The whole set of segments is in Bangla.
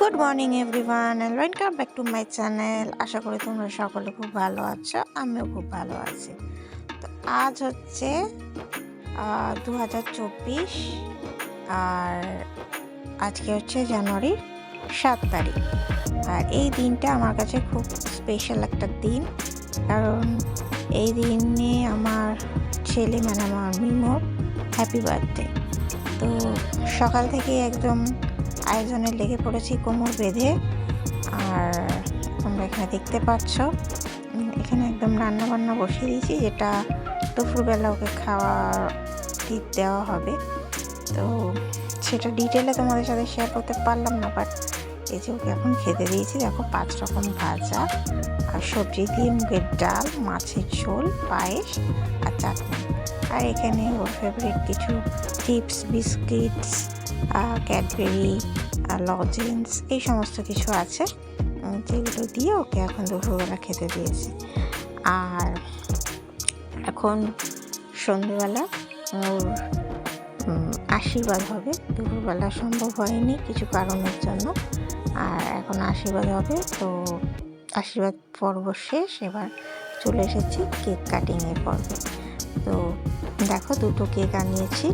Good morning everyone and welcome back to my channel আশা করি তোমরা সকলে খুব ভালো আছো, আমিও খুব ভালো আছি। তো আজ হচ্ছে দু হাজার চব্বিশ, আর আজকে হচ্ছে জানুয়ারির সাত তারিখ। আর এই দিনটা আমার কাছে খুব স্পেশাল একটা দিন, কারণ এই দিনে আমার ছেলে মানে আমার মিমোর হ্যাপি বার্থডে তো সকাল থেকে একদম আয়োজনে লেগে পড়েছি কোমর বেঁধে। আর তোমরা এখানে দেখতে পাচ্ছ এখানে একদম রান্না বান্না বসিয়ে দিয়েছি, যেটা দুপুরবেলা ওকে খাওয়া দি- দেওয়া হবে। তো সেটা ডিটেলে তোমাদের সাথে শেয়ার করতে পারলাম না বাট এই যে ওকে এখন খেতে দিয়েছি, দেখো পাঁচ রকম ভাজা, আর সবজি দিয়ে মুগের ডাল, মাছের ঝোল, পায়েস আর চাটনি। আর এখানে ওর ফেভারিট কিছু চিপস বিস্কিটস ক্যাডবেরি লজেন্স, এই সমস্ত কিছু আছে যেগুলো দিয়ে ওকে এখন দুপুরবেলা খেতে দিয়েছি। আর এখন সন্ধেবেলা ওর আশীর্বাদ হবে। দুপুরবেলা সম্ভব হয়নি কিছু কারণের জন্য। আর এখন আশীর্বাদ হবে, তো আশীর্বাদ পর্ব শেষ। এবার চলে এসেছি কেক কাটিংয়ের পর্বে। তো দেখো, দুটো কেক আনিয়েছি।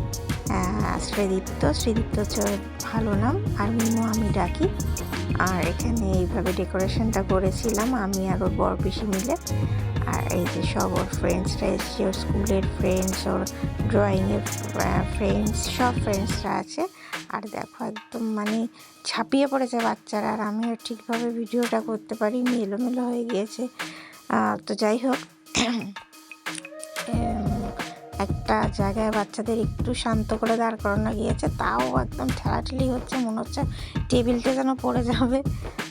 শ্রীদীপ্ত শ্রীদীপ্ত ভালো নাম, আর মিমো আমি ডাকি। আর এখানে এইভাবে ডেকোরেশনটা করেছিলাম, আমি আর ওর বর পিসি মিলে। আর এই যে সব ওর ফ্রেন্ডসরা এসছে, ওর স্কুলের ফ্রেন্ডস ওর ড্রয়িংয়ের ফ্রেন্ডস সব ফ্রেন্ডসরা আছে। আর দেখো, একদম মানে ছাপিয়ে পড়েছে বাচ্চারা, আর আমিও ঠিকভাবে ভিডিওটা করতে পারিনি, এলোমেলো হয়ে গিয়েছে। তো যাই হোক একটা জায়গায় বাচ্চাদের একটু শান্ত করে দাঁড় করানো গিয়েছে, তাও একদম ঠেলাঠেলি হচ্ছে, মনে হচ্ছে টেবিলটা যেন পড়ে যাবে।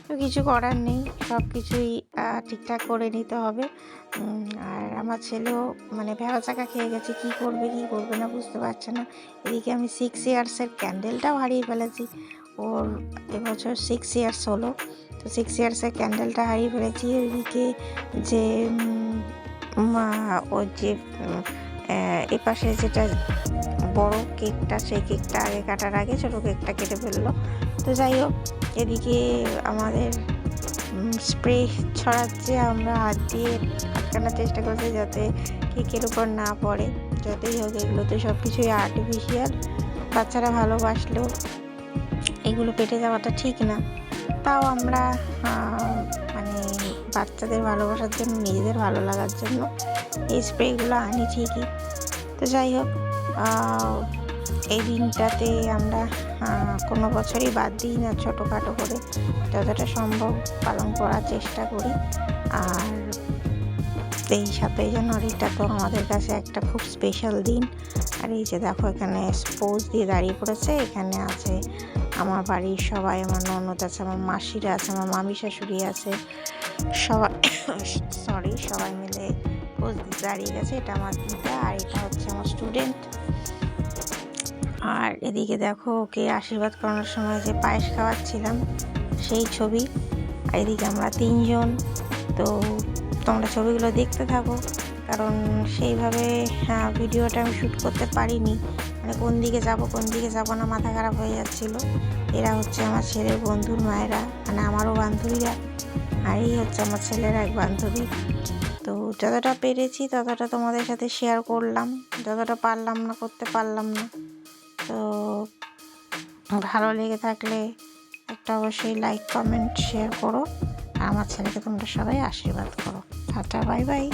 তো কিছু করার নেই সব কিছুই ঠিকঠাক করে নিতে হবে। আর আমার ছেলেও মানে ভেড়া চাকা খেয়ে গেছে, কি করবে কি করবে না বুঝতে পারছে না। এদিকে আমি সিক্স ইয়ার্সের ক্যান্ডেলটাও হারিয়ে ফেলেছি, ওর এবছর সিক্স ইয়ার্স হলো। তো সিক্স ইয়ার্সের ক্যান্ডেলটা হারিয়ে ফেলেছি ওইদিকে যে ওর যে এপাশে যেটা বড় কেকটা, সেই কেকটা আগে কাটার আগে ছোটো কেকটা কেটে ফেলল। তো যাই হোক, এদিকে আমাদের স্প্রে ছড়াচ্ছে। আমরা হাত দিয়ে আটকানোর চেষ্টা করছি যাতে কেকের উপর না পড়ে। যতই হোক এগুলো তো সব কিছুই আর্টিফিশিয়াল বাচ্চারা ভালোবাসলেও এগুলো পেটে যাওয়াটা ঠিক না। তাও আমরা মানে বাচ্চাদের ভালোবাসার জন্য, নিজেদের ভালো লাগার জন্য এই স্প্রেগুলো আনি ঠিকই। তো যাই হোক এই দিনটাতে আমরা কোনো বছরই বাদ দিই না ছোটোখাটো করে যতটা সম্ভব পালন করার চেষ্টা করি। আর এই সাতই জানুয়ারিটা তো আমাদের কাছে একটা খুব স্পেশাল দিন। আর এই যে দেখো, এখানে স্পোজ দিয়ে দাঁড়িয়ে পড়েছে, এখানে আছে আমার বাড়ির সবাই, আমার ননদ আছে, আমার মাসিরা আছে, আমার মামি শাশুড়ি আছে সবাই সরি সবাই মিলে দাঁড়িয়ে গেছে। এটা আমার দিদা আর এটা হচ্ছে আমার স্টুডেন্ট আর এদিকে দেখো ওকে আশীর্বাদ করানোর সময় যে পায়েস খাওয়াচ্ছিলাম সেই ছবি। আর এদিকে আমরা তিনজন। তো তোমরা ছবিগুলো দেখতে থাকো কারণ সেইভাবে হ্যাঁ, ভিডিওটা আমি শ্যুট করতে পারিনি। মানে কোন দিকে যাব কোন দিকে যাব না মাথা খারাপ হয়ে যাচ্ছিল। এরা হচ্ছে আমার ছেলের বন্ধুর মায়েরা মানে আমারও বান্ধবীরা। আর এই হচ্ছে আমার ছেলের এক বান্ধবী। তো যতটা পেরেছি ততটা তোমাদের সাথে শেয়ার করলাম। যতটা পারলাম না করতে পারলাম না। তো ভালো লেগে থাকলে একটা অবশ্যই লাইক কমেন্ট শেয়ার করো। আর আমার ছেলেকে তোমরা সবাই আশীর্বাদ করো। Tata bye bye